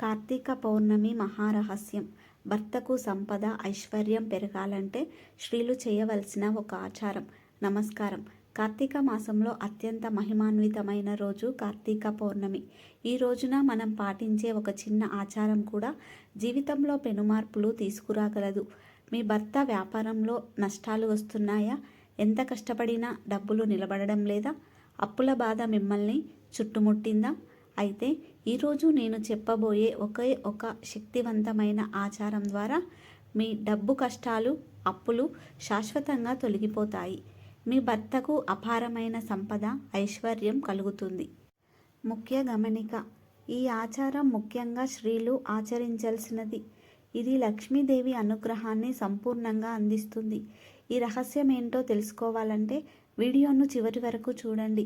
కార్తీక పౌర్ణమి మహారహస్యం. భర్తకు సంపద ఐశ్వర్యం పెరగాలంటే స్త్రీలు చేయవలసిన ఒక ఆచారం. నమస్కారం. కార్తీక మాసంలో అత్యంత మహిమాన్వితమైన రోజు కార్తీక పౌర్ణమి. ఈ రోజున మనం పాటించే ఒక చిన్న ఆచారం కూడా జీవితంలో పెనుమార్పులు తీసుకురాగలదు. మీ భర్త వ్యాపారంలో నష్టాలు వస్తున్నాయా? ఎంత కష్టపడినా డబ్బులు నిలబడడం లేదా? అప్పుల బాధ మిమ్మల్ని చుట్టుముట్టిందా? అయితే ఈరోజు నేను చెప్పబోయే ఒకే ఒక శక్తివంతమైన ఆచారం ద్వారా మీ డబ్బు కష్టాలు అప్పులు శాశ్వతంగా తొలగిపోతాయి. మీ భర్తకు అపారమైన సంపద ఐశ్వర్యం కలుగుతుంది. ముఖ్య గమనిక ఈ ఆచారం ముఖ్యంగా స్త్రీలు ఆచరించాల్సినది. ఇది లక్ష్మీదేవి అనుగ్రహాన్ని సంపూర్ణంగా అందిస్తుంది. ఈ రహస్యం ఏంటో తెలుసుకోవాలంటే వీడియోను చివరి వరకు చూడండి.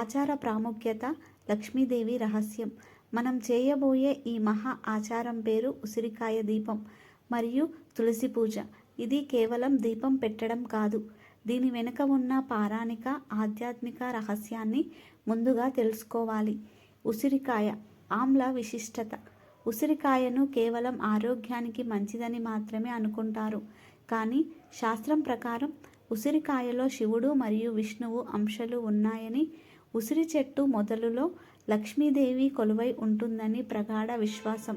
ఆచార ప్రాముఖ్యత లక్ష్మీదేవి రహస్యం. మనం చేయబోయే ఈ మహా ఆచారం పేరు ఉసిరికాయ దీపం మరియు తులసి పూజ. ఇది కేవలం దీపం పెట్టడం కాదు. దీని వెనుక ఉన్న పారాణిక ఆధ్యాత్మిక రహస్యాన్ని ముందుగా తెలుసుకోవాలి. ఉసిరికాయ ఆమ్ల విశిష్టత. ఉసిరికాయను కేవలం ఆరోగ్యానికి మంచిదని మాత్రమే అనుకుంటారు. కానీ శాస్త్రం ప్రకారం ఉసిరికాయలో శివుడు మరియు విష్ణువు అంశాలు ఉన్నాయని ఉసిరి చెట్టు మొదలులో లక్ష్మీదేవి కొలువై ఉంటుందని ప్రగాఢ విశ్వాసం.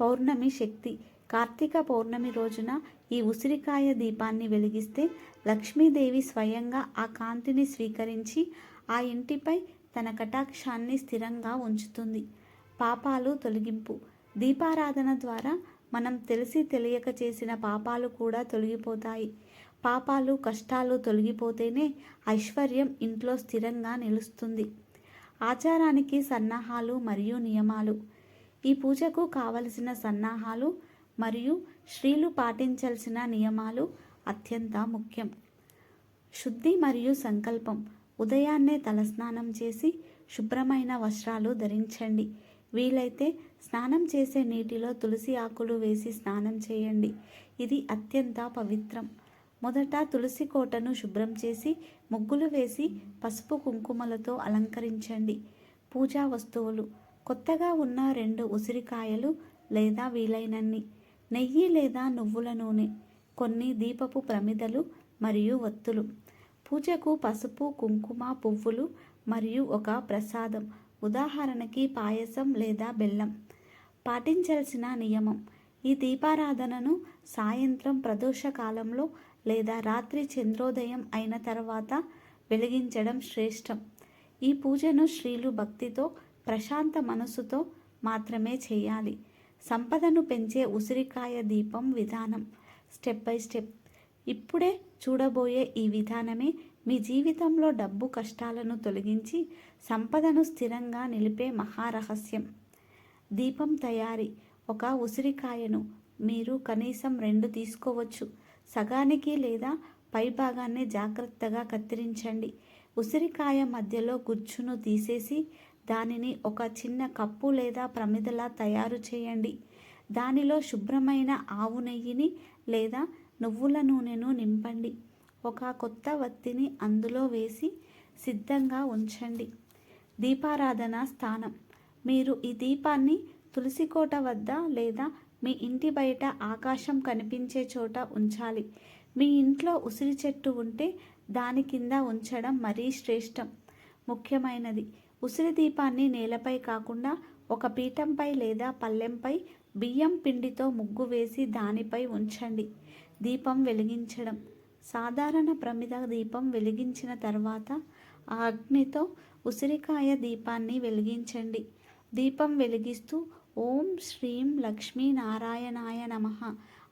పౌర్ణమి శక్తి. కార్తీక పౌర్ణమి రోజున ఈ ఉసిరికాయ దీపాన్ని వెలిగిస్తే లక్ష్మీదేవి స్వయంగా ఆ కాంతిని స్వీకరించి ఆ ఇంటిపై తన కటాక్షాన్ని స్థిరంగా ఉంచుతుంది. పాపాలు తొలగింపు. దీపారాధన ద్వారా మనం తెలిసి తెలియక చేసిన పాపాలు కూడా తొలగిపోతాయి. పాపాలు కష్టాలు తొలగిపోతేనే ఐశ్వర్యం ఇంట్లో స్థిరంగా నిలుస్తుంది. ఆచారానికి సన్నాహాలు మరియు నియమాలు. ఈ పూజకు కావలసిన సన్నాహాలు మరియు స్త్రీలు పాటించాల్సిన నియమాలు అత్యంత ముఖ్యం. శుద్ధి మరియు సంకల్పం. ఉదయాన్నే తలస్నానం చేసి శుభ్రమైన వస్త్రాలు ధరించండి. వీలైతే స్నానం చేసే నీటిలో తులసి ఆకులు వేసి స్నానం చేయండి. ఇది అత్యంత పవిత్రం. మొదట తులసి కోటను శుభ్రం చేసి ముగ్గులు వేసి పసుపు కుంకుమలతో అలంకరించండి. పూజా వస్తువులు. కొత్తగా ఉన్న రెండు ఉసిరికాయలు లేదా వీలైనన్ని. నెయ్యి లేదా నువ్వుల నూనె. కొన్ని దీపపు ప్రమిదలు మరియు ఒత్తులు. పూజకు పసుపు కుంకుమ పువ్వులు మరియు ఒక ప్రసాదం. ఉదాహరణకి పాయసం లేదా బెల్లం. పాటించాల్సిన నియమం. ఈ దీపారాధనను సాయంత్రం ప్రదోష కాలంలో లేదా రాత్రి చంద్రోదయం అయిన తర్వాత వెలిగించడం శ్రేష్టం. ఈ పూజను స్త్రీలు భక్తితో ప్రశాంత మనసుతో మాత్రమే చేయాలి. సంపదను పెంచే ఉసిరికాయ దీపం విధానం. Step by step. ఇప్పుడే చూడబోయే ఈ విధానమే మీ జీవితంలో డబ్బు కష్టాలను తొలగించి సంపదను స్థిరంగా నిలిపే మహారహస్యం. దీపం తయారీ. ఒక ఉసిరికాయను మీరు కనీసం రెండు తీసుకోవచ్చు. సగానికి లేదా పై భాగాన్ని జాగ్రత్తగా కత్తిరించండి. ఉసిరికాయ మధ్యలో గుజ్జును తీసేసి దానిని ఒక చిన్న కప్పు లేదా ప్రమిదలా తయారు చేయండి. దానిలో శుభ్రమైన ఆవు నెయ్యిని లేదా నువ్వుల నూనెను నింపండి. ఒక కొత్త వత్తిని అందులో వేసి సిద్ధంగా ఉంచండి. దీపారాధన స్థానం. మీరు ఈ దీపాన్ని తులసికోట వద్ద లేదా మీ ఇంటి బయట ఆకాశం కనిపించే చోట ఉంచాలి. మీ ఇంట్లో ఉసిరి చెట్టు ఉంటే దాని కింద ఉంచడం మరీ శ్రేష్టం. ముఖ్యమైనది ఉసిరి దీపాన్ని నేలపై కాకుండా ఒక పీఠంపై లేదా పల్లెంపై బియ్యం పిండితో ముగ్గు వేసి దానిపై ఉంచండి. దీపం వెలిగించడం. సాధారణ ప్రమిద దీపం వెలిగించిన తర్వాత ఆ అగ్నితో ఉసిరికాయ దీపాన్ని వెలిగించండి. దీపం వెలిగిస్తూ ఓం శ్రీం లక్ష్మీ నారాయణాయ నమ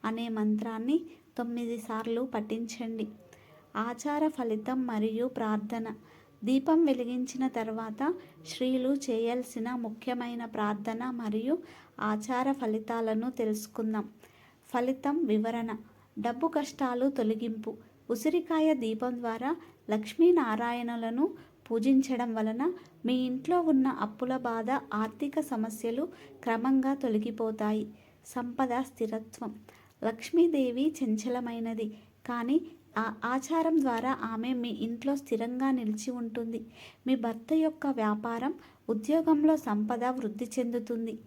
అనే మంత్రాన్ని తొమ్మిది సార్లు పఠించండి. ఆచార ఫలితం మరియు ప్రార్థన. దీపం వెలిగించిన తర్వాత స్త్రీలు చేయాల్సిన ముఖ్యమైన ప్రార్థన మరియు ఆచార ఫలితాలను తెలుసుకుందాం. ఫలితం వివరణ. డబ్బు కష్టాలు తొలగింపు. ఉసిరికాయ దీపం ద్వారా లక్ష్మీనారాయణలను పూజించడం వలన మీ ఇంట్లో ఉన్న అప్పుల బాధ ఆర్థిక సమస్యలు క్రమంగా తొలగిపోతాయి. సంపద స్థిరత్వం. లక్ష్మీదేవి చంచలమైనది. కానీ ఆ ఆచారం ద్వారా ఆమె మీ ఇంట్లో స్థిరంగా నిలిచి ఉంటుంది. మీ భర్త యొక్క వ్యాపారం ఉద్యోగంలో సంపద వృద్ధి చెందుతుంది.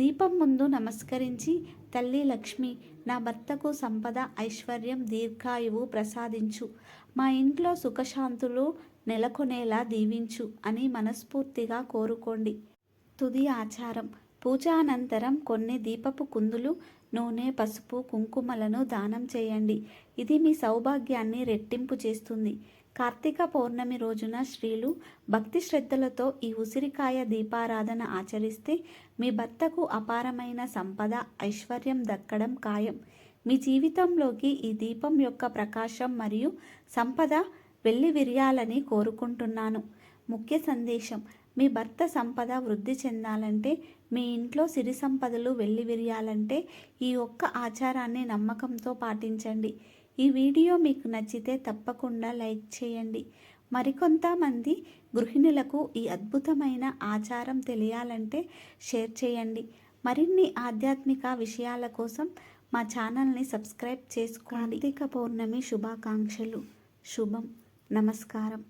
దీపం ముందు నమస్కరించి తల్లి లక్ష్మి నా భర్తకు సంపద ఐశ్వర్యం దీర్ఘాయువు ప్రసాదించు. మా ఇంట్లో సుఖశాంతులు నెలకొనేలా దీవించు అని మనస్ఫూర్తిగా కోరుకోండి. తుది ఆచారం. పూజ అనంతరం కొన్ని దీపపు కుందులు నూనె పసుపు కుంకుమలను దానం చేయండి. ఇది మీ సౌభాగ్యాన్ని రెట్టింపు చేస్తుంది. కార్తీక పౌర్ణమి రోజున స్త్రీలు భక్తి శ్రద్ధలతో ఈ ఉసిరికాయ దీపారాధన ఆచరిస్తే మీ భర్తకు అపారమైన సంపద ఐశ్వర్యం దక్కడం ఖాయం. మీ జీవితంలోకి ఈ దీపం యొక్క ప్రకాశం మరియు సంపద వెళ్ళి విరియాలని కోరుకుంటున్నాను. ముఖ్య సందేశం మీ భర్త సంపద వృద్ధి చెందాలంటే మీ ఇంట్లో సిరి సంపదలు వెళ్ళి విరియాలంటే ఈ ఒక్క ఆచారాన్ని నమ్మకంతో పాటించండి. ఈ వీడియో మీకు నచ్చితే తప్పకుండా లైక్ చేయండి. మరికొంతమంది గృహిణులకు ఈ అద్భుతమైన ఆచారం తెలియాలంటే షేర్ చేయండి. మరిన్ని ఆధ్యాత్మిక విషయాల కోసం మా ఛానల్ని సబ్స్క్రైబ్ చేసుకోండి. కార్తీక పౌర్ణమి శుభాకాంక్షలు. శుభం. నమస్కారం.